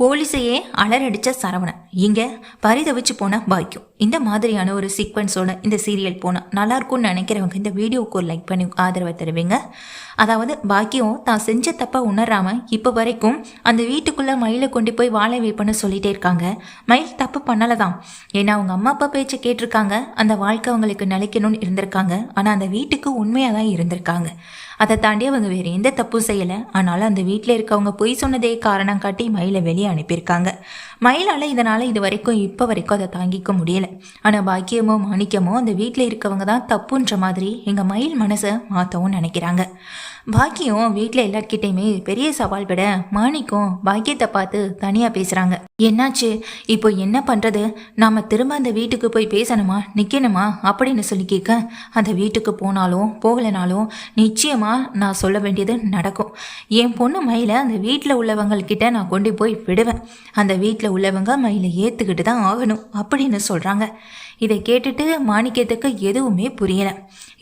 போலீஸையே அலறடிச்ச சரவணன். இங்க பரிதவிச்சு போன பாக்கியம். இந்த மாதிரியான ஒரு சீக்வன்ஸோட இந்த சீரியல் போனால் நல்லா இருக்கும்னு நினைக்கிறவங்க இந்த வீடியோக்கு ஒரு லைக் பண்ணி ஆதரவை தருவீங்க. அதாவது பாக்கியம் தான் செஞ்ச தப்பாக உணராம இப்போ வரைக்கும் அந்த வீட்டுக்குள்ள மயிலை கொண்டு போய் வாழை வைப்பேன்னு சொல்லிட்டே இருக்காங்க. மயில் தப்பு பண்ணலை தான் ஏன்னா அவங்க அம்மா அப்பா பேச்சை கேட்டிருக்காங்க. அந்த வாழ்க்கை அவங்களுக்கு நிலைக்கணும்னு இருந்திருக்காங்க. ஆனால் அந்த வீட்டுக்கு உண்மையாக தான் இருந்திருக்காங்க. அதை தாண்டி அவங்க வேறு எந்த தப்பும் செய்யலை. ஆனாலும் அந்த வீட்டில் இருக்கவங்க பொய் சொன்னதே காரணம் காட்டி மயிலை வெளியே அனுப்பியிருக்காங்க. மயிலால் இதனால் இது வரைக்கும் இப்போ வரைக்கும் அதை தாங்கிக்க முடியல. ஆனால் பாக்கியமோ மாணிக்கமோ அந்த வீட்டில் இருக்கவங்க தான் தப்புன்ற மாதிரி எங்கள் மயில் மனசை மாற்றவும் நினைக்கிறாங்க. பாக்கியம் வீட்டில் எல்லார்கிட்டையுமே பெரிய சவால் விட மாணிக்கம் பாக்கியத்தை பார்த்து தனியாக பேசுகிறாங்க என்னாச்சு? இப்போ என்ன பண்ணுறது நாம் திரும்ப அந்த வீட்டுக்கு போய் பேசணுமா? நிற்கணுமா அப்படின்னு சொல்லி கேட்க அந்த வீட்டுக்கு போனாலும் போகலைனாலும் நிச்சயமாக நான் சொல்ல வேண்டியது நடக்கும். என் பொண்ணு மயிலை அந்த வீட்டில் உள்ளவங்கக்கிட்ட நான் கொண்டு போய் விடுவேன். அந்த வீட்டில் உள்ளவங்க மயிலை ஏற்றுக்கிட்டு தான் ஆகணும் அப்படின்னு சொல்கிறாங்க இதை கேட்டுட்டு மாணிக்கத்துக்கு எதுவுமே புரியலை.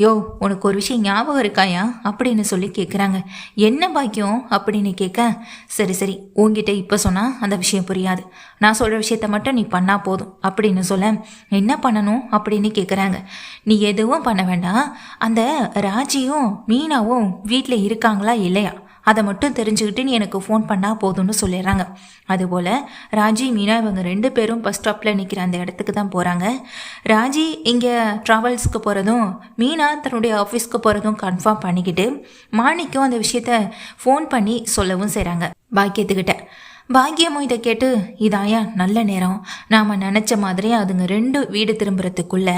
யோ உனக்கு ஒரு விஷயம் ஞாபகம் இருக்காயா? அப்படின்னு சொல்லி கேட்குறாங்க என்ன பாக்கியம்? அப்படின்னு கேட்க சரி சரி உங்ககிட்ட இப்போ சொன்னால் அந்த விஷயம் புரியாது. நான் சொல்கிற விஷயத்த மட்டும் நீ பண்ணால் போதும் அப்படின்னு சொல்ல என்ன பண்ணணும்? அப்படின்னு கேட்குறாங்க நீ எதுவும் பண்ண வேண்டாம். அந்த ராஜியும் மீனாவும் வீட்டில் இருக்காங்களா இல்லையா? அதை மட்டும் தெரிஞ்சுக்கிட்டு நீ எனக்கு ஃபோன் பண்ணால் போதும்னு சொல்லிடுறாங்க. அதுபோல் ராஜி மீனா இவங்க ரெண்டு பேரும் பஸ் ஸ்டாப்பில் நிற்கிற அந்த இடத்துக்கு தான் போகிறாங்க ராஜி இங்கே ட்ராவல்ஸ்க்கு போகிறதும் மீனா தன்னுடைய ஆஃபீஸ்க்கு போகிறதும் கன்ஃபார்ம் பண்ணிக்கிட்டு மாணிக்கும் அந்த விஷயத்த ஃபோன் பண்ணி சொல்லவும் செய்கிறாங்க பாக்கியத்துக்கிட்ட. பாக்கியமும் இதை கேட்டு இதாயா நல்ல நேரம். நாம் நினச்ச மாதிரி அதுங்க ரெண்டு வீடு திரும்புறதுக்குள்ள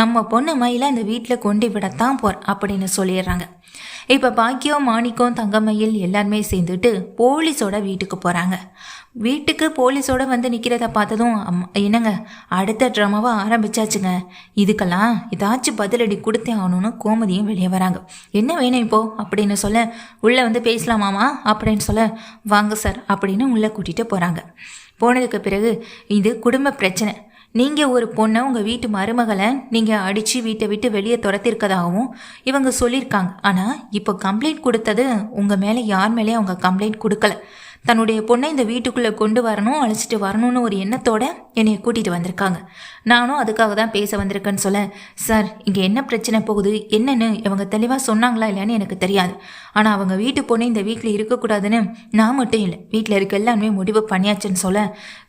நம்ம பொண்ணு மயில அந்த வீட்டில் கொண்டு விடத்தான் போற அப்படின்னு சொல்லிடுறாங்க. இப்போ பாக்கியம் மாணிக்கம் தங்கமயில் எல்லாருமே சேர்ந்துட்டு போலீஸோட வீட்டுக்கு போகிறாங்க வீட்டுக்கு போலீஸோட வந்து நிற்கிறத பார்த்ததும் அம்மா என்னங்க அடுத்த ட்ராமாவை ஆரம்பிச்சாச்சுங்க. இதுக்கெல்லாம் ஏதாச்சும் பதிலடி கொடுத்தே ஆகணும்னு கோமதியும் வெளியே வராங்க. என்ன வேணும் இப்போ? அப்படின்னு சொல்ல உள்ளே வந்து பேசலாமாமா? அப்படின்னு சொல்ல வாங்க சார் அப்படின்னு உள்ளே கூட்டிகிட்டு போகிறாங்க போனதுக்கு பிறகு இது குடும்ப பிரச்சனை. நீங்கள் ஒரு பொண்ணை உங்கள் வீட்டு மருமகளை நீங்கள் அடித்து வீட்டை விட்டு வெளியே துரத்திருக்கதாகவும் இவங்க சொல்லியிருக்காங்க. ஆனால் இப்போ கம்ப்ளைண்ட் கொடுத்தது உங்கள் மேலே யார் மேலேயும் அவங்க கம்ப்ளைண்ட் கொடுக்கல. தன்னுடைய பொண்ணை இந்த வீட்டுக்குள்ளே கொண்டு வரணும் அழைச்சிட்டு வரணும்னு ஒரு எண்ணத்தோட என்னை கூட்டிகிட்டு வந்திருக்காங்க. நானும் அதுக்காக தான் பேச வந்திருக்கேன்னு சொல்ல சார் இங்கே என்ன பிரச்சனை போகுது? என்னன்னு இவங்க தெளிவாக சொன்னாங்களா இல்லையான்னு எனக்கு தெரியாது. ஆனால் அவங்க வீட்டு பொண்ணு இந்த வீட்டில் இருக்கக்கூடாதுன்னு நான் மட்டும் இல்லை வீட்டில் இருக்க எல்லாருமே முடிவு பண்ணியாச்சுன்னு சொல்ல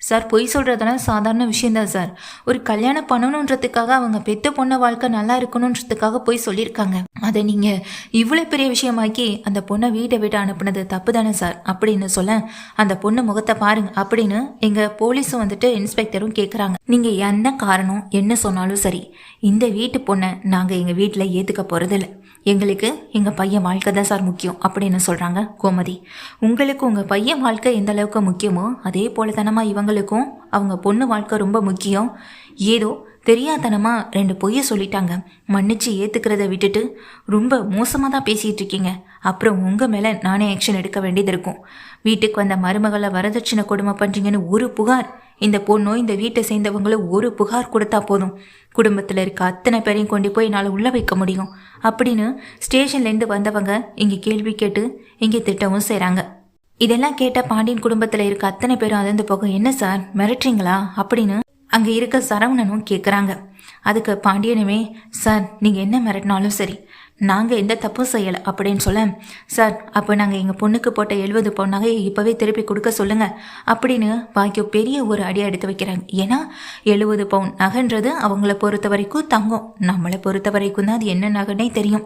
சார் பொய் சொல்கிறதெல்லாம் சாதாரண விஷயந்தான் சார். ஒரு கல்யாணம் பண்ணணுன்றதுக்காக அவங்க பெத்த பொண்ணை வாழ்க்கை நல்லா இருக்கணுன்றதுக்காக போய் சொல்லியிருக்காங்க. அதை நீங்கள் இவ்வளோ பெரிய விஷயமாக்கி அந்த பொண்ணை வீட்டை விட்டு அனுப்புனது தப்பு தானே சார்? அப்படின்னு சொல்ல அந்த பொண்ணு முகத்தை பாருங்க அப்படின்னு எங்கள் போலீஸும் வந்துட்டு இன்ஸ்பெக்டரும் கேட்குறாங்க நீங்கள் என்ன காரணம் என்ன சொன்னாலும் சரி இந்த வீட்டு பொண்ணை நாங்கள் எங்கள் வீட்டில் ஏற்றுக்க போகிறதில்ல எங்களுக்கு எங்கள் பையன் வாழ்க்கை தான் சார் முக்கியம் அப்படின்னு சொல்கிறாங்க கோமதி. உங்களுக்கு உங்கள் பையன் வாழ்க்கை எந்த அளவுக்கு முக்கியமோ அதே போல தானமா இவங்களுக்கும் அவங்க பொண்ணு வாழ்க்கை ரொம்ப முக்கியம். ஏதோ தெரியாதனமாக ரெண்டு பொய்ய சொல்லிட்டாங்க. மன்னிச்சு ஏற்றுக்கிறத விட்டுட்டு ரொம்ப மோசமாக தான் பேசிகிட்டு இருக்கீங்க. அப்புறம் உங்கள் மேலே நானே ஆக்ஷன் எடுக்க வேண்டியது இருக்கும். வீட்டுக்கு வந்த மருமகளை வரதட்சணை கொடுமை பண்ணுறீங்கன்னு ஒரு புகார் இந்த பொண்ணோ இந்த வீட்டை சேர்ந்தவங்களோ ஒரு புகார் கொடுத்தா போதும். குடும்பத்தில் இருக்க அத்தனை பேரையும் கொண்டு போய் என்னால் உள்ள வைக்க முடியும். அப்படின்னு ஸ்டேஷன்லேருந்து வந்தவங்க இங்கே கேள்வி கேட்டு இங்கே திட்டவும் செய்கிறாங்க இதெல்லாம் கேட்ட பாண்டியன் குடும்பத்தில் இருக்க அத்தனை பேரும் அதிர்ந்து போக என்ன சார் மிரட்டுறீங்களா? அப்படின்னு அங்கே இருக்க சரவணனும் கேட்குறாங்க அதுக்கு பாண்டியனுமே சார் நீங்கள் என்ன மிரட்டினாலும் சரி நாங்கள் எந்த தப்பும் செய்யலை அப்படின்னு சொல்ல சார் அப்போ நாங்கள் எங்கள் பொண்ணுக்கு போட்ட எழுபது பொண்ணாக இப்போவே திருப்பி கொடுக்க சொல்லுங்கள் அப்படின்னு பாக்கியம் பெரிய ஒரு அடி எடுத்து வைக்கிறாங்க. ஏன்னா எழுபது பவுன் நகைன்றது அவங்கள பொறுத்த வரைக்கும் தங்கம். நம்மளை பொறுத்த வரைக்கும் தான் அது என்ன நகைனே தெரியும்.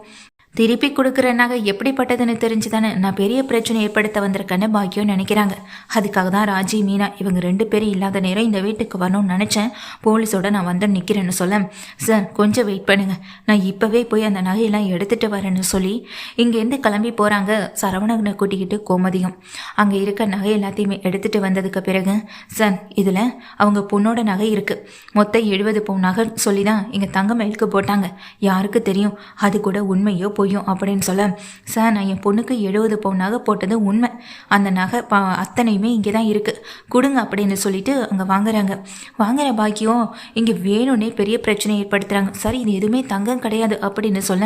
திருப்பி கொடுக்குற நகை எப்படிப்பட்டதுன்னு தெரிஞ்சு தானே நான் பெரிய பிரச்சனை ஏற்படுத்த வந்திருக்கேன்னு பாக்கியம் நினைக்கிறாங்க. அதுக்காக தான் ராஜி மீனா இவங்க ரெண்டு பேரும் இல்லாத நேரம் இந்த வீட்டுக்கு வரணும்னு நினச்சேன். போலீஸோட நான் வந்து நிற்கிறேன்னு சொல்ல சார் கொஞ்சம் வெயிட் பண்ணுங்க. நான் இப்போவே போய் அந்த நகையெல்லாம் எடுத்துகிட்டு வரேன்னு சொல்லி இங்கேருந்து கிளம்பி போகிறாங்க சரவணனை கூட்டிக்கிட்டு கோமதியும். அங்கே இருக்க நகை எல்லாத்தையுமே எடுத்துகிட்டு வந்ததுக்கு பிறகு சார் இதில் அவங்க பொண்ணோட நகை இருக்குது மொத்தம் எழுபது பவுன் நகை சொல்லி தான் இங்கே தங்க மயிலுக்கு போட்டாங்க. யாருக்கு தெரியும்? அது கூட உண்மையோ பொய்யும் அப்படின்னு சொல்ல சார் நான் என் பொண்ணுக்கு எழுபது பவுன் நகை போட்டது உண்மை. அந்த நகை ப அத்தனையுமே இங்கே தான் இருக்குது கொடுங்க அப்படின்னு சொல்லிட்டு அங்கே வாங்குறாங்க. வாங்குற பாக்கியம் இங்கே வேணும்னே பெரிய பிரச்சனை ஏற்படுத்துகிறாங்க சார் இது எதுவுமே தங்கம் கிடையாது அப்படின்னு சொல்ல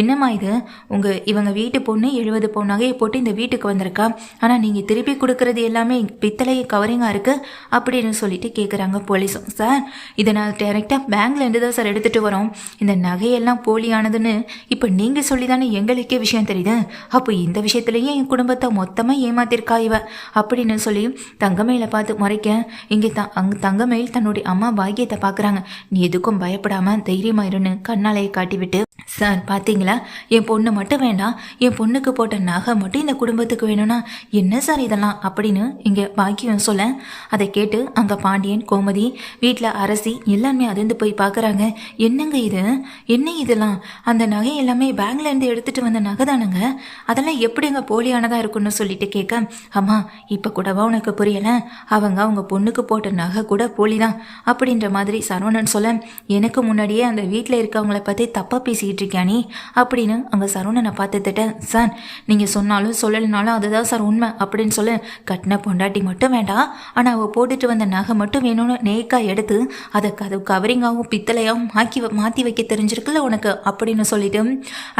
என்னம்மா இது? உங்கள் இவங்க வீட்டு பொண்ணு எழுபது பவுன் நகையை போட்டு இந்த வீட்டுக்கு வந்திருக்கா. ஆனால் நீங்கள் திருப்பி கொடுக்குறது எல்லாமே பித்தளையை கவரிங்காக இருக்குது அப்படின்னு சொல்லிட்டு கேட்குறாங்க போலீஸும் சார் இதை நான் டேரெக்டாக பேங்க்லேருந்து தான் சார் எடுத்துகிட்டு வரோம். இந்த நகையெல்லாம் போலியானதுன்னு இப்போ நீங்கள் சொல்லி தானே எங்களுக்கே விஷயம் தெரியுது? அப்போ இந்த விஷயத்துலேயே என் குடும்பத்தை மொத்தமாக ஏமாத்திருக்கா இவ. அப்படின்னு சொல்லி தங்கமயில பார்த்து முறைக்க இங்கே த அங்கே தங்கமயில் தன்னுடைய அம்மா பாக்கியத்தை பார்க்குறாங்க. நீ எதுக்கும் பயப்படாமல் தைரியமாக இருன்னு கண்ணாலையை காட்டிவிட்டு சார் பார்த்தீங்களா என் பொண்ணு மட்டும் வேண்டாம் என் பொண்ணுக்கு போட்ட நகை மட்டும் இந்த குடும்பத்துக்கு வேணும்னா என்ன சார் இதெல்லாம்? அப்படின்னு இங்கே பாக்கியம் சொல்ல அதை கேட்டு அங்கே பாண்டியன் கோமதி வீட்டில் அரசி எல்லாருமே அதிர்ந்து போய் பார்க்குறாங்க என்னங்க இது? என்ன இதெல்லாம்? அந்த நகை எல்லாமே பேங்க்லேருந்து எடுத்துகிட்டு வந்த நகை தானுங்க? அதெல்லாம் எப்படிங்க போலியானதாக இருக்குன்னு சொல்லிட்டு கேட்க அம்மா இப்போ கூடவா உனக்கு புரியலை? அவங்க அவங்க பொண்ணுக்கு போட்ட நகை கூட போலி தான் அப்படின்ற மாதிரி சரவணன் சொல்ல எனக்கு முன்னாடியே அந்த வீட்டில் இருக்கவங்கள பற்றி தப்பாக பேசிக்கிட்டு இருக்கியா நீ அப்படின்னு அங்கே சரவணனை பார்த்து சார் நீங்கள் சொன்னாலும் சொல்லலைனாலும் அதுதான் சார் உண்மை. அப்படின்னு சொல்ல கட்டின பொண்டாட்டி மட்டும் வேண்டாம் ஆனால் அவள் போட்டுட்டு வந்த நகை மட்டும் வேணும்னு நேக்காக எடுத்து அதை கதவு கவரிங்காகவும் பித்தளையாகவும் மாக்கி மாற்றி வைக்க தெரிஞ்சிருக்குல்ல உனக்கு? அப்படின்னு சொல்லிட்டு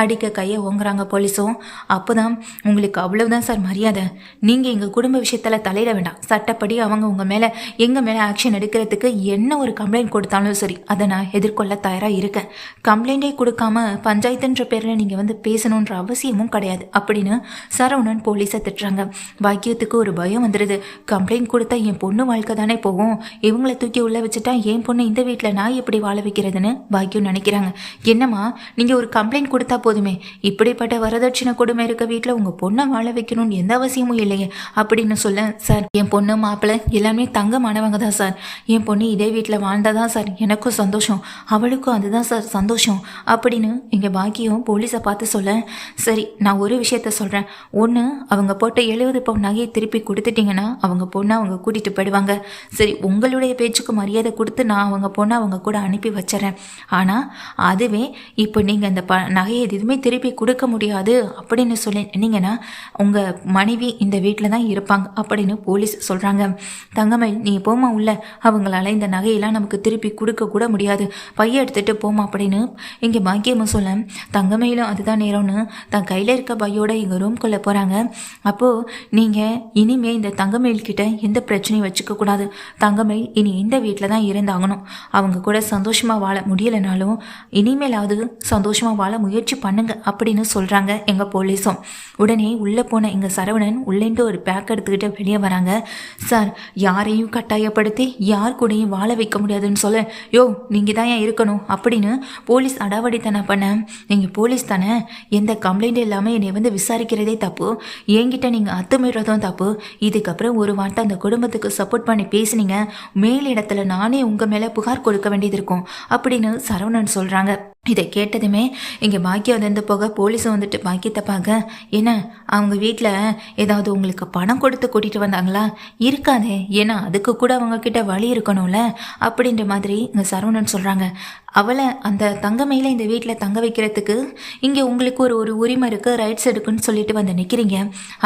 அடிக்க கையை ஓங்குறாங்க போலீஸும். அப்போ தான் உங்களுக்கு அவ்வளவுதான் சார் மரியாதை. நீங்கள் எங்கள் குடும்ப விஷயத்தில் தலையிட வேண்டாம். சட்டப்படி அவங்க உங்கள் மேலே எங்கள் மேலே ஆக்ஷன் எடுக்கிறதுக்கு என்ன ஒரு கம்ப்ளைண்ட் கொடுத்தாலும் சரி அதை நான் எதிர்கொள்ள தயாராக இருக்கேன். கம்ப்ளைண்டே கொடுக்காம பஞ்சாயத்துன்ற பேரில் நீங்கள் வந்து பேசணுன்ற அவசியமும் கிடையாது. அப்படின்னு சரவணன் போலீஸை திட்டுறாங்க. பாக்கியத்துக்கு ஒரு பயம் வந்துடுது கம்ப்ளைண்ட் கொடுத்தா என் பொண்ணு வாழ்க்கை தானே போகும். இவங்களை தூக்கி உள்ள வச்சுட்டா என் பொண்ணு இந்த வீட்டில் நான் எப்படி வாழ வைக்கிறதுன்னு பாக்கியம் நினைக்கிறாங்க. என்னம்மா நீங்கள் ஒரு கம்ப்ளைண்ட் கொடுத்தா போதுமே. இப்படிப்பட்ட வரதட்சணை கொடுமை இருக்க வீட்டில் உங்கள் பொண்ணை வாழ வைக்கணும்னு எந்த அவசியமும் இல்லையே. அப்படின்னு சொல்ல சார் என் பொண்ணு மாப்பிள்ளை எல்லாமே தங்கமானவங்க தான் சார். என் பொண்ணு இதே வீட்டில் வாழ்ந்தாதான் சார். எனக்கும் சந்தோஷம். அவளுக்கும் அதுதான் சார் சந்தோஷம். அப்படின்னு இங்கே பாக்கியம் போலீஸை பார்த்து சொல்ல சரி நான் ஒரு விஷயத்த சொல்கிறேன் ஒன்று அவங்க போட்ட எழுபது பவுன் நகையை திருப்பி கொடுத்துட்டீங்கன்னா அவங்க பொண்ணை அவங்க கூட்டிகிட்டு போயிடுவாங்க. சரி உங்களுடைய பேச்சுக்கு மரியாதை கொடுத்து நான் அவங்க பொண்ணை அவங்க கூட அனுப்பி வச்சிடறேன். ஆனால் அதுவே இப்போ நீங்கள் அந்த ப நகையை எதுவுமே திருப்பி கொடுக்க முடியாது அப்படின்னு சொல்லி நின்னீங்கன்னா உங்கள் மனைவி இந்த வீட்டில் தான் இருப்பாங்க அப்படின்னு போலீஸ் சொல்கிறாங்க தங்கமை நீ போமா உள்ள. அவங்களால இந்த நகையெல்லாம் நமக்கு திருப்பி கொடுக்க கூட முடியாது. பைய எடுத்துகிட்டு போமா அப்படின்னு இங்கே பாக்கியம்மா சொல்ல தங்கமயிலும் அதுதான் நேரம்னு தன் கையில் இருக்க பையோட எங்கள் ரூம்குள்ளே போகிறாங்க அப்போது நீங்கள் இனிமே இந்த தங்கமயில் கிட்ட எந்த பிரச்சனையும் வச்சுக்கக்கூடாது தங்கமயில் இனி இந்த வீட்டில் தான் இருந்தாகணும். அவங்க கூட சந்தோஷமாக வாழ முடியலைனாலும் இனிமேலாவது சந்தோஷமாக வாழ முயற்சி பண்ணுங்க அப்படின்னு சொல்கிறாங்க எங்கள் போலீஸும். உடனே உள்ளே போன எங்கள் சரவணன் உள்ளேண்டு ஒரு பேக் எடுத்துக்கிட்டு வெளியே வராங்க. சார் யாரையும் கட்டாயப்படுத்தி யார் கூடயும் வாழ வைக்க முடியாதுன்னு சொல்ல. யோ நீங்கள் தான் ஏன் இருக்கணும்? அப்படின்னு போலீஸ் அடாவடித்தனம் பண்ண நீங்கள் போலீஸ் தானே? எந்த கம்ப்ளைண்ட் இல்லாமல் என்னை வந்து விசாரிக்கிறதே தப்பு. என்கிட்ட நீங்கள் அத்துமீறதும் தப்பு. இதுக்கப்புறம் ஒரு வாட்டை அந்த குடும்பத்துக்கு சப்போர்ட் பண்ணி பேசுனீங்க. மேல் இடத்துல நானே உங்கள் மேலே புகார் கொடுக்க வேண்டியது இருக்கும். அப்படின்னு சரவணன் சொல்கிறாங்க இதை கேட்டதுமே இங்கே பாக்கியம் வந்து போக போலீஸும் வந்துட்டு பாக்கியத்தை பார்க்க என்ன அவங்க வீட்டில் ஏதாவது உங்களுக்கு பணம் கொடுத்து கூட்டிகிட்டு வந்தாங்களா? இருக்காதே. ஏன்னா அதுக்கு கூட அவங்க கிட்ட வழி இருக்கணும்ல. அப்படின்ற மாதிரி இங்கே சரவணன் சொல்கிறாங்க அவளை அந்த தங்கமையில் இந்த வீட்டில் தங்க வைக்கிறதுக்கு இங்கே உங்களுக்கு ஒரு ஒரு உரிமை இருக்குது ரைட்ஸ் எடுக்குன்னு சொல்லிட்டு வந்து நிற்கிறீங்க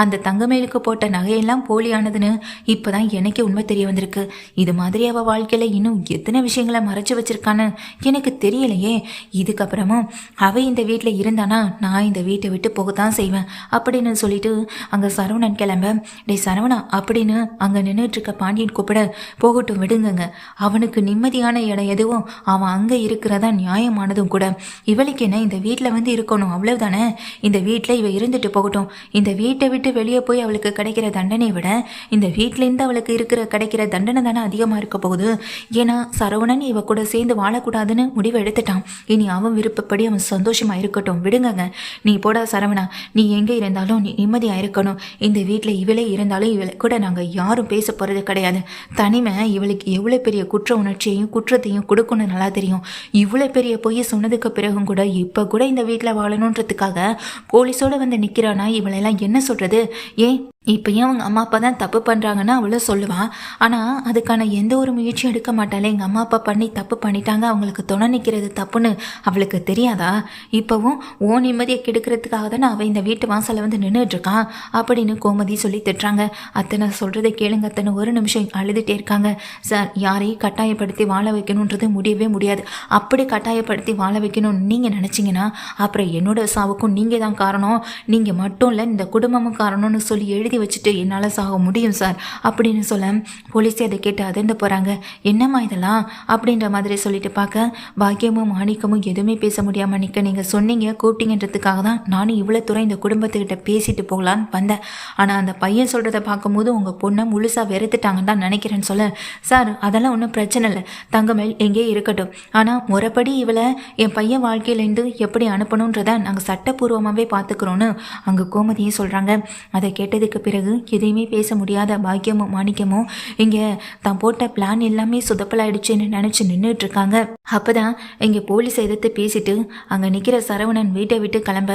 அந்த தங்கமயிலுக்கு போட்ட நகையெல்லாம் போலியானதுன்னு இப்போ தான் எனக்கே உண்மை தெரிய வந்திருக்கு. இது மாதிரி அவள் வாழ்க்கையில் இன்னும் எத்தனை விஷயங்களை மறைச்சி வச்சிருக்கான்னு எனக்கு தெரியலையே. இதுக்கப்புறமும் அவள் இந்த வீட்டில் இருந்தானா? நான் இந்த வீட்டை விட்டு போக தான் செய்வேன் அப்படின்னு சொல்லிட்டு அங்கே சரவணன் கிளம்ப டே சரவணா அப்படின்னு அங்கே நின்றுட்டு இருக்க பாண்டியன் கூப்பிட போகட்டும் விடுங்கங்க. அவனுக்கு நிம்மதியான இடம் எதுவும் அவன் அங்கே இருக்க இருக்கிறதா நியாயமானதும் கூட. இவளுக்கு என்ன இந்த வீட்டில் வந்து இருக்கணும்? அவ்வளவுதானே? இந்த வீட்டில் இவ இருந்துட்டு போகட்டும். இந்த வீட்டை விட்டு வெளியே போய் அவளுக்கு கிடைக்கிற தண்டனையை விட இந்த வீட்டிலேருந்து அவளுக்கு இருக்கிற கிடைக்கிற தண்டனை தானே அதிகமாக இருக்க போகுது? ஏன்னா சரவணன் இவ கூட சேர்ந்து வாழக்கூடாதுன்னு முடிவு எடுத்துட்டான். இனி அவன் விருப்பப்படி அவன் சந்தோஷமா இருக்கட்டும். விடுங்கங்க. நீ போடா சரவணா. நீ எங்கே இருந்தாலும் நீ நிம்மதியாக இருக்கணும். இந்த வீட்டில் இவளே இருந்தாலும் இவளை கூட நாங்கள் யாரும் பேச போகிறது கிடையாது. தனிமை இவளுக்கு எவ்வளோ பெரிய குற்ற உணர்ச்சியையும் குற்றத்தையும் கொடுக்கணும்னு நல்லா தெரியும். இவ்வளோ பெரிய பொய் சொன்னதுக்கு பிறகும் கூட இப்போ கூட இந்த வீட்டில் வாழணுன்றதுக்காக போலீஸோடு வந்து நிற்கிறானா இவளெல்லாம் என்ன சொல்கிறது ஏன் இப்பயும் அவங்க அம்மா அப்பா தான் தப்பு பண்ணுறாங்கன்னா அவளும் சொல்லுவான் ஆனால் அதுக்கான எந்த ஒரு முயற்சியும் எடுக்க மாட்டாளே. எங்கள் அம்மா அப்பா பண்ணி தப்பு பண்ணிட்டாங்க அவங்களுக்கு துணை நிற்கிறது தப்புன்னு அவளுக்கு தெரியாதா? இப்போவும் ஓ நிம்மதியை கெடுக்கிறதுக்காக தானே அவள் இந்த வீட்டு வாசலில் வந்து நின்றுட்டு இருக்கான் அப்படின்னு கோமதி சொல்லி திட்டுறாங்க. அத்தனை சொல்கிறத கேளுங்க. அத்தனை ஒரு நிமிஷம் அழுதுகிட்டே இருக்காங்க. சார் யாரையும் கட்டாயப்படுத்தி வாழ வைக்கணுன்றது முடியவே முடியாது. அப்படி கட்டாயப்படுத்தி வாழ வைக்கணும்னு நீங்கள் நினச்சிங்கன்னா அப்புறம் என்னோட சாவுக்கும் நீங்கள் தான் காரணம். நீங்கள் மட்டும் இல்லை இந்த குடும்பமும் காரணம்னு சொல்லி எழுதி வச்சுட்டு என்னால் சாக முடியும் சார் அப்படின்னு சொல்ல போலீஸே அதை கேட்டு அதிர்ந்து போகிறாங்க என்னம்மா இதெல்லாம்? அப்படின்ற மாதிரி சொல்லிட்டு பார்க்க பாக்கியமும் மாணிக்கமும் எதுவுமே பேச முடியாமல் நிற்க நீங்கள் சொன்னீங்க. கூப்பிட்டீங்கன்றதுக்காக தான் நானும் இவ்வளோ தூரம் இந்த குடும்பத்துக்கிட்ட பேசிட்டு போகலான்னு வந்தேன். ஆனால் அந்த பையன் சொல்கிறத பார்க்கும்போது உங்கள் பொண்ணை முழுசாக வெறுத்துட்டாங்கன்னு தான் நினைக்கிறேன்னு சொல்ல சார் அதெல்லாம் ஒன்றும் பிரச்சனை இல்லை. தங்கமேல் எங்கே இருக்கட்டும். ஆனால் முறைப்படி இவளை என் பையன் வாழ்க்கையிலேருந்து எப்படி அனுப்பணுன்றதை நாங்கள் சட்டப்பூர்வமாகவே பார்த்துக்குறோன்னு அங்கே கோமதியும் சொல்கிறாங்க அதை கேட்டதுக்கு பிறகு எதையுமே பேச முடியாத பாக்கியமும் மாணிக்கமும் இங்கே தான் போட்ட பிளான் எல்லாமே சுதப்பலாயிடுச்சுன்னு நினச்சி நின்றுட்டு இருக்காங்க அப்போ தான் இங்கே போலீஸ் எதிர்த்து பேசிட்டு அங்கே நிற்கிற சரவணன் வீட்டை விட்டு கிளம்ப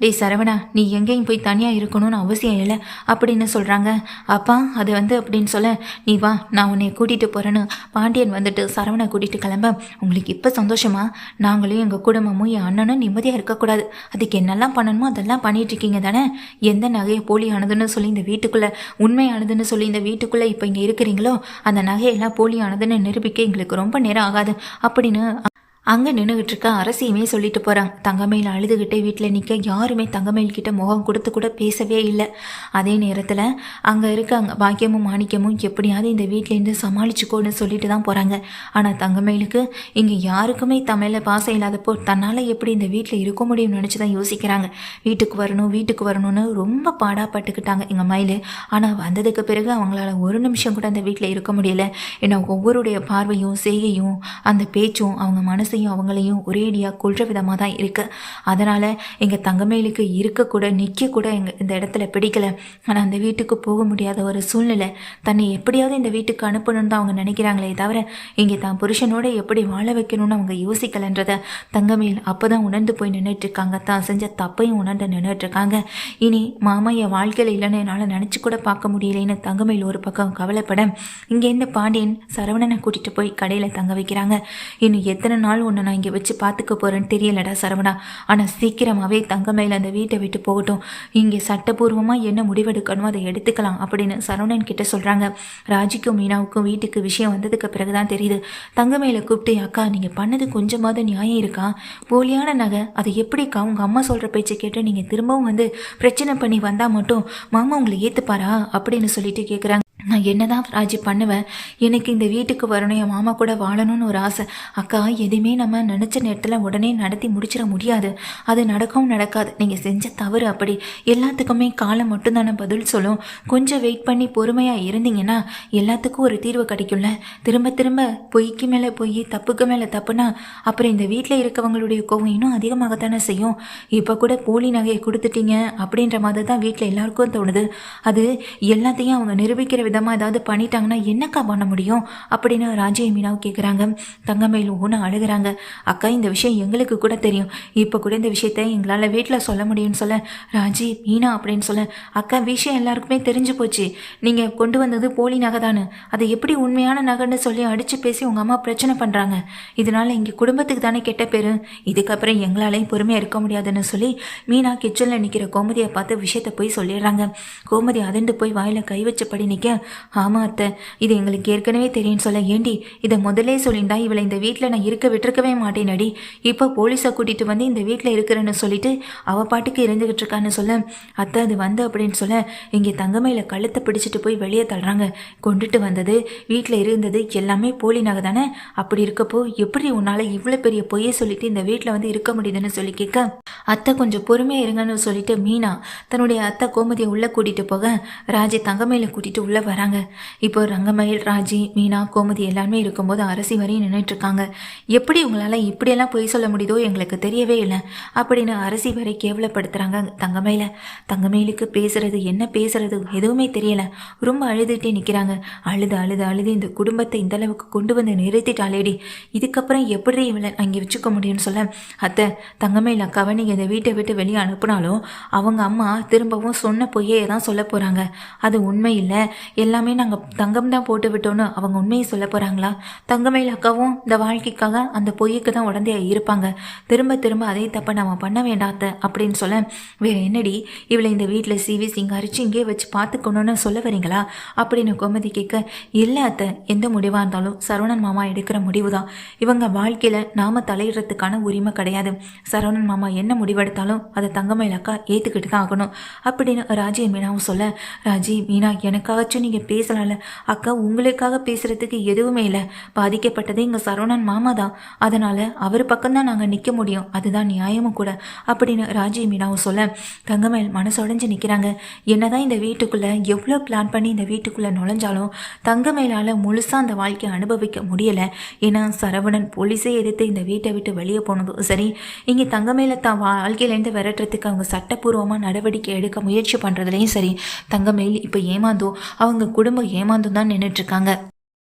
"டேய், சரவணா நீ எங்கேயும் போய் தனியாக இருக்கணும்னு அவசியம் இல்லை. அப்படின்னு சொல்கிறாங்க அப்பா அது வந்து அப்படின்னு சொல்ல நீ வா நான் உன்னை கூட்டிகிட்டு போகிறேன்னு பாண்டியன் வந்துட்டு சரவணை கூட்டிகிட்டு கிளம்ப. உங்களுக்கு இப்போ சந்தோஷமா? நாங்களும் எங்கள் குடும்பமும் என் அண்ணனும் நிம்மதியாக இருக்கக்கூடாது. அதுக்கு என்னெல்லாம் பண்ணணுமோ அதெல்லாம் பண்ணிகிட்ருக்கீங்க தானே? எந்த நகையை போலியானதுன்னு சொல்லி இந்த வீட்டுக்குள்ளே உண்மையானதுன்னு சொல்லி இந்த வீட்டுக்குள்ளே இப்போ இங்கே இருக்கிறீங்களோ அந்த நகையெல்லாம் போலியானதுன்னு நிரூபிக்க எங்களுக்கு ரொம்ப நேரம் ஆகாது. அப்படின்னு அங்கே நின்றுகிட்டு இருக்க அரசியுமே சொல்லிட்டு போகிறாங்க தங்கமேல் அழுதுகிட்டே வீட்டில் நிற்க யாருமே தங்கமேல் கிட்ட முகம் கொடுத்து கூட பேசவே இல்லை. அதே நேரத்தில் அங்கே இருக்காங்க. பாக்கியமும் மாணிக்கமும் எப்படியாவது இந்த வீட்டிலேருந்து சமாளிச்சுக்கோன்னு சொல்லிட்டு தான் போகிறாங்க ஆனால் தங்கமேலுக்கு இங்கே யாருக்குமே தமிழில் பாசம் இல்லாதப்போ தன்னால் எப்படி இந்த வீட்டில் இருக்க முடியும்னு நினச்சி தான் யோசிக்கிறாங்க. வீட்டுக்கு வரணும் வீட்டுக்கு வரணும்னு ரொம்ப பாடாப்பட்டுக்கிட்டாங்க எங்கள் மயில். ஆனால் வந்ததுக்கு பிறகு அவங்களால ஒரு நிமிஷம் கூட அந்த வீட்டில் இருக்க முடியல. ஏன்னா ஒவ்வொருடைய பார்வையும் செய்கையும் அந்த பேச்சும் அவங்க மனசையும் அவங்களையும் ஒரேடியாக கொள்ற விதமாக தான் இருக்குது அதனால் எங்கள் தங்கமேலுக்கு இருக்கக்கூட நிற்கக்கூட எங்கள் இந்த இடத்துல பிடிக்கல. ஆனால் அந்த வீட்டுக்கு போக முடியாத ஒரு சூழ்நிலை தன்னை எப்படியாவது இந்த வீட்டுக்கு அனுப்பணும்னு தான் அவங்க நினைக்கிறாங்களே தவிர இங்கே தான் புருஷனோட எப்படி வாழ வைக்கணும்னு அவங்க யோசிக்கலைன்றத தங்கமேல் அப்போ தான் உணர்ந்து போய் நின்றுட்டு இருக்காங்க தான் செஞ்ச தப்பையும் உணர்ந்து நின்றுட்டு இருக்காங்க இனி மாமா என் வாழ்க்கையில் இல்லைன்னு என்னால் நினச்சி கூட பார்க்க முடியலைன்னு தங்கமேல் ஒரு பக்கம் கவலைப்பட இங்கேருந்து பாண்டியன் சரவணனை கூட்டிகிட்டு போய் கடையில் தங்க வைக்கிறாங்க. இன்னும் எத்தனை நாள் உன்னை நான் இங்கே வச்சு பார்த்துக்க போகிறேன்னு தெரியலடா சரவணா. ஆனால் சீக்கிரமாகவே தங்கமேல் அந்த வீட்டை விட்டு போகட்டும். இங்கே சட்டப்பூர்வமாக என்ன முடிவெடுக்கணுமோ அதை எடுத்துக்கலாம் அப்படின்னு சரவணன் கிட்ட சொல்கிறாங்க ராஜிக்கும் மீனாவுக்கும் வீட்டுக்கு விஷயம் வந்ததுக்கு பிறகு தான் தெரியுது தங்கமேல கூப்பிட்டு அக்கா நீங்கள் பண்ணது கொஞ்சமாவது நியாயம் இருக்கா? போலியான நகை. அதை எப்படிக்கா உங்கள் அம்மா சொல்கிற பேச்சை கேட்டு நீங்கள் திரும்பவும் வந்து பிரச்சனை பண்ணி வந்தால் மட்டும் மாமா உங்களை ஏற்றுப்பாரா அப்படின்னு சொல்லிட்டு கேட்குறாங்க நான் என்னதான் ராஜி பண்ணுவேன்? எனக்கு இந்த வீட்டுக்கு வரணும் என் மாமா கூட வாழணும்னு ஒரு ஆசை. அக்கா எதுவுமே நம்ம நினச்ச நேரத்தில் உடனே நடத்தி முடிச்சிட முடியாது. அது நடக்கவும் நடக்காது. நீங்கள் செஞ்ச தவறு அப்படி. எல்லாத்துக்குமே காலம் மட்டும்தானே பதில் சொல்லும். கொஞ்சம் வெயிட் பண்ணி பொறுமையாக இருந்தீங்கன்னா எல்லாத்துக்கும் ஒரு தீர்வு கிடைக்கும்ல. திரும்ப திரும்ப பொய்க்கு மேலே பொய் தப்புக்கு மேலே தப்புனா அப்புறம் இந்த வீட்டில் இருக்கவங்களுடைய கோவம் இன்னும் அதிகமாகத்தானே செய்யும். இப்போ கூட போலி நகையை கொடுத்துட்டீங்க அப்படின்ற மாதிரி தான் வீட்டில் எல்லாருக்கும் தோணுது. அது எல்லாத்தையும் அவங்க நிரூபிக்கிற விதம் விதமாக ஏதாவது பண்ணிட்டாங்கன்னா என்னக்கா பண்ண முடியும்? அப்படின்னு ராஜி மீனாவும் கேட்குறாங்க தங்கமயில் ஒன்று அழுகிறாங்க. அக்கா இந்த விஷயம் எங்களுக்கு கூட தெரியும். இப்போ கூட இந்த விஷயத்த எங்களால் வீட்டில் சொல்ல முடியும்னு சொல்ல ராஜி மீனா அப்படின்னு சொல்ல அக்கா விஷயம் எல்லாருக்குமே தெரிஞ்சு போச்சு. நீங்கள் கொண்டு வந்தது போலி நகை தானே? அதை எப்படி உண்மையான நகைன்னு சொல்லி அடித்து பேசி உங்கள் அம்மா பிரச்சனை பண்ணுறாங்க இதனால இங்கே குடும்பத்துக்கு தானே கெட்ட பேர். இதுக்கப்புறம் எங்களாலையும் பொறுமையாக இருக்க முடியாதுன்னு சொல்லி மீனா கிச்சனில் நிற்கிற கோமதியை பார்த்து விஷயத்தை போய் சொல்லிடுறாங்க. கோமதி அதிர்ந்து போய் வாயில் கை வச்சபடி நிற்க ஆமா அத்தை இது எங்களுக்கு ஏற்கனவே தெரியும்னு சொல்ல ஏண்டி இதை முதல்லே சொல்லியிருந்தா இவளை இந்த வீட்டில் நான் இருக்க விட்டுருக்கவே மாட்டேனடி. இப்போ போலீஸை கூட்டிகிட்டு வந்து இந்த வீட்டில் இருக்கிறேன்னு சொல்லிட்டு அவ பாட்டுக்கு இருந்துகிட்டு இருக்கான்னு சொல்ல அத்தை அது வந்து அப்படின்னு சொல்ல இங்கே தங்கமையில் கழுத்தை பிடிச்சிட்டு போய் வெளியே தள்ளுறாங்க. கொண்டுட்டு வந்தது வீட்டில் இருந்தது எல்லாமே போலி நகை தானே? அப்படி இருக்கப்போ எப்படி உன்னால் இவ்வளோ பெரிய பொய்யை சொல்லிட்டு இந்த வீட்டில் வந்து இருக்க முடியுதுன்னு சொல்லி கேட்க அத்தை கொஞ்சம் பொறுமையாக இருங்கன்னு சொல்லிட்டு மீனா தன்னுடைய அத்தை கோமதியை உள்ளே கூட்டிகிட்டு போக ராஜி தங்கமையில் கூட்டிகிட்டு உள்ளே வராங்க. இப்போ ரங்கமயில் ராஜி மீனா கோமதி எல்லாருமே இருக்கும்போது அரசி வரையும் நின்றுட்டு இருக்காங்க எப்படி உங்களால் இப்படியெல்லாம் பொய் சொல்ல முடியுதோ எங்களுக்கு தெரியவே இல்லை. அப்படின்னு அரசி வரை கேவலப்படுத்துகிறாங்க தங்கமயில. தங்கமயிலுக்கு பேசுறது என்ன பேசுறது எதுவுமே தெரியல. ரொம்ப அழுதுகிட்டே நிற்கிறாங்க அழுது அழுது அழுது இந்த குடும்பத்தை இந்த அளவுக்கு கொண்டு வந்து நிறுத்திட்டாலேடி இதுக்கப்புறம் எப்படி இவளை அங்கே வச்சுக்க முடியும்னு சொல்ல? அத்தை தங்கமயில் அக்காவை நீங்கள் இந்த வீட்டை விட்டு வெளியே அனுப்புனாலும் அவங்க அம்மா திரும்பவும் சொன்ன பொய்யே தான் சொல்ல போகிறாங்க அது உண்மை இல்லை. எல்லாமே நாங்கள் தங்கம் தான் போட்டு விட்டோன்னு அவங்க உண்மையை சொல்ல போகிறாங்களா தங்கமயில் அக்காவும் இந்த வாழ்க்கைக்காக அந்த பொய்யுக்கு தான் உடந்தையாக இருப்பாங்க. திரும்ப திரும்ப அதே தப்பை நம்ம பண்ண வேண்டாத்த அப்படின்னு சொல்ல வேற என்னடி? இவளை இந்த வீட்டில் சீவி சிங்காரிச்சு இங்கே வச்சு பார்த்துக்கணும்னு சொல்ல வரீங்களா? அப்படின்னு கோமதி கேட்க இல்லை அத்தை எந்த முடிவாக இருந்தாலும் சரவணன் மாமா எடுக்கிற முடிவு தான் இவங்க வாழ்க்கையில் நாம் தலையிடுறதுக்கான உரிமை கிடையாது. சரவணன் மாமா என்ன முடிவெடுத்தாலும் அதை தங்கமயில் அக்கா ஏற்றுக்கிட்டு தான் ஆகணும். அப்படின்னு ராஜி மீனாவும் சொல்ல ராஜி மீனா எனக்காகச்சும் நீங்கள் பேசலாம்ல. அக்கா உங்களுக்காக பேசுறதுக்கு எதுவுமே இல்லை. பாதிக்கப்பட்டது எங்கள் சரவணன் மாமா தான். அதனால் அவர் பக்கம்தான் நாங்கள் நிற்க முடியும். அதுதான் நியாயமும் கூட. அப்படின்னு ராஜி மீனாவும் சொல்ல தங்கமேல் மனசுடைஞ்சு நிற்கிறாங்க என்னதான் இந்த வீட்டுக்குள்ளே எவ்வளோ பிளான் பண்ணி இந்த வீட்டுக்குள்ளே நுழைஞ்சாலும் தங்கமேலால் முழுசாக அந்த வாழ்க்கையை அனுபவிக்க முடியலை. ஏன்னா சரவணன் போலீஸே எதிர்த்து இந்த வீட்டை விட்டு வெளியே போனதும் சரி இங்கே தங்கமேல தான் வாழ்க்கையிலேருந்து விரட்டுறதுக்கு அவங்க சட்டப்பூர்வமாக நடவடிக்கை எடுக்க முயற்சி பண்ணுறதுலையும் சரி தங்கமேல் இப்போ ஏமாந்தோ அவங்க குடும்பம் ஏமாந்து தான் நின்றுட்டுருக்காங்க